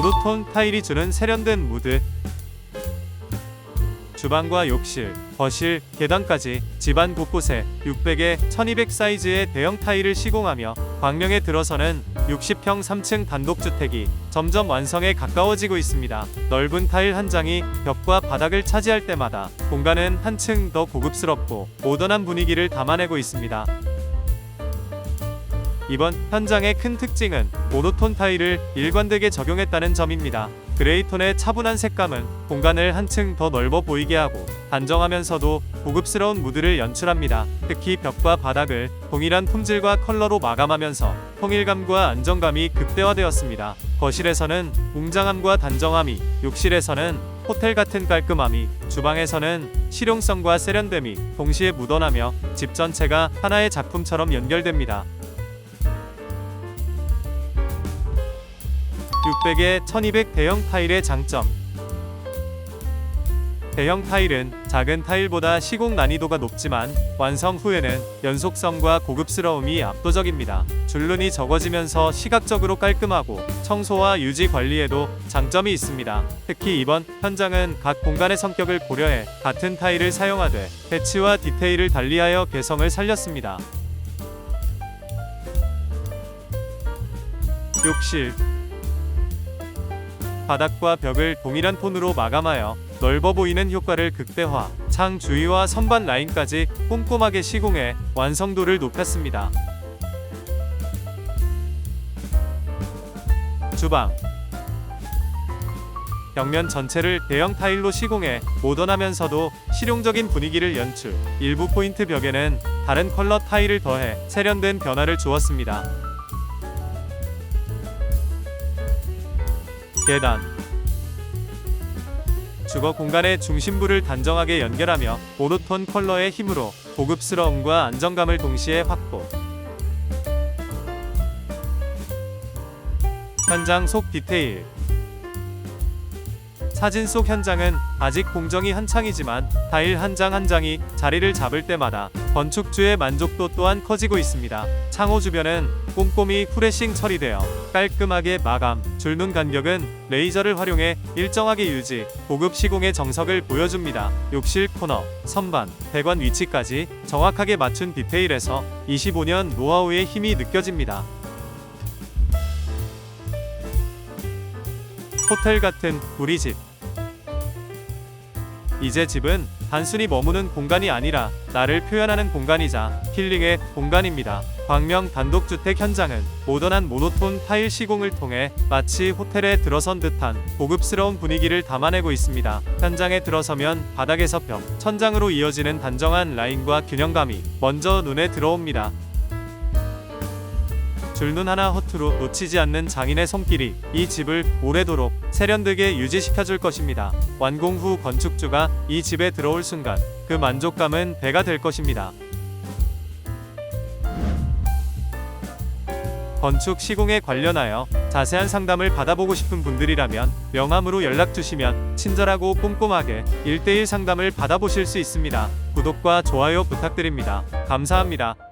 모노톤 타일이 주는 세련된 무드 주방과 욕실, 거실, 계단까지 집안 곳곳에 600에 1200 사이즈의 대형 타일을 시공하며 광명에 들어서는 60평 3층 단독주택이 점점 완성에 가까워지고 있습니다. 넓은 타일 한 장이 벽과 바닥을 차지할 때마다 공간은 한층 더 고급스럽고 모던한 분위기를 담아내고 있습니다. 이번 현장의 큰 특징은 모노톤 타일을 일관되게 적용했다는 점입니다. 그레이톤의 차분한 색감은 공간을 한층 더 넓어 보이게 하고 단정하면서도 고급스러운 무드를 연출합니다. 특히 벽과 바닥을 동일한 품질과 컬러로 마감하면서 통일감과 안정감이 극대화되었습니다. 거실에서는 웅장함과 단정함이, 욕실에서는 호텔 같은 깔끔함이, 주방에서는 실용성과 세련됨이 동시에 묻어나며 집 전체가 하나의 작품처럼 연결됩니다. 600에 1200 대형 타일의 장점 대형 타일은 작은 타일보다 시공 난이도가 높지만 완성 후에는 연속성과 고급스러움이 압도적입니다. 줄눈이 적어지면서 시각적으로 깔끔하고 청소와 유지 관리에도 장점이 있습니다. 특히 이번 현장은 각 공간의 성격을 고려해 같은 타일을 사용하되 배치와 디테일을 달리하여 개성을 살렸습니다. 욕실 바닥과 벽을 동일한 톤으로 마감하여 넓어 보이는 효과를 극대화, 창 주위와 선반 라인까지 꼼꼼하게 시공해 완성도를 높였습니다. 주방 벽면 전체를 대형 타일로 시공해 모던하면서도 실용적인 분위기를 연출. 일부 포인트 벽에는 다른 컬러 타일을 더해 세련된 변화를 주었습니다. 계단. 주거 공간의 중심부를 단정하게 연결하며 모노톤 컬러의 힘으로 고급스러움과 안정감을 동시에 확보. 현장 속 디테일 사진 속 현장은 아직 공정이 한창이지만 타일 한 장 한 장이 자리를 잡을 때마다 건축주의 만족도 또한 커지고 있습니다. 창호 주변은 꼼꼼히 후레싱 처리되어 깔끔하게 마감, 줄눈 간격은 레이저를 활용해 일정하게 유지, 고급 시공의 정석을 보여줍니다. 욕실 코너, 선반, 배관 위치까지 정확하게 맞춘 디테일에서 25년 노하우의 힘이 느껴집니다. 호텔 같은 우리 집. 이제 집은 단순히 머무는 공간이 아니라 나를 표현하는 공간이자 힐링의 공간입니다. 광명 단독주택 현장은 모던한 모노톤 타일 시공을 통해 마치 호텔에 들어선 듯한 고급스러운 분위기를 담아내고 있습니다. 현장에 들어서면 바닥에서 벽, 천장으로 이어지는 단정한 라인과 균형감이 먼저 눈에 들어옵니다. 줄눈 하나 허투루 놓치지 않는 장인의 손길이 이 집을 오래도록 세련되게 유지시켜줄 것입니다. 완공 후 건축주가 이 집에 들어올 순간 그 만족감은 배가 될 것입니다. 건축 시공에 관련하여 자세한 상담을 받아보고 싶은 분들이라면 명함으로 연락 주시면 친절하고 꼼꼼하게 1대1 상담을 받아보실 수 있습니다. 구독과 좋아요 부탁드립니다. 감사합니다.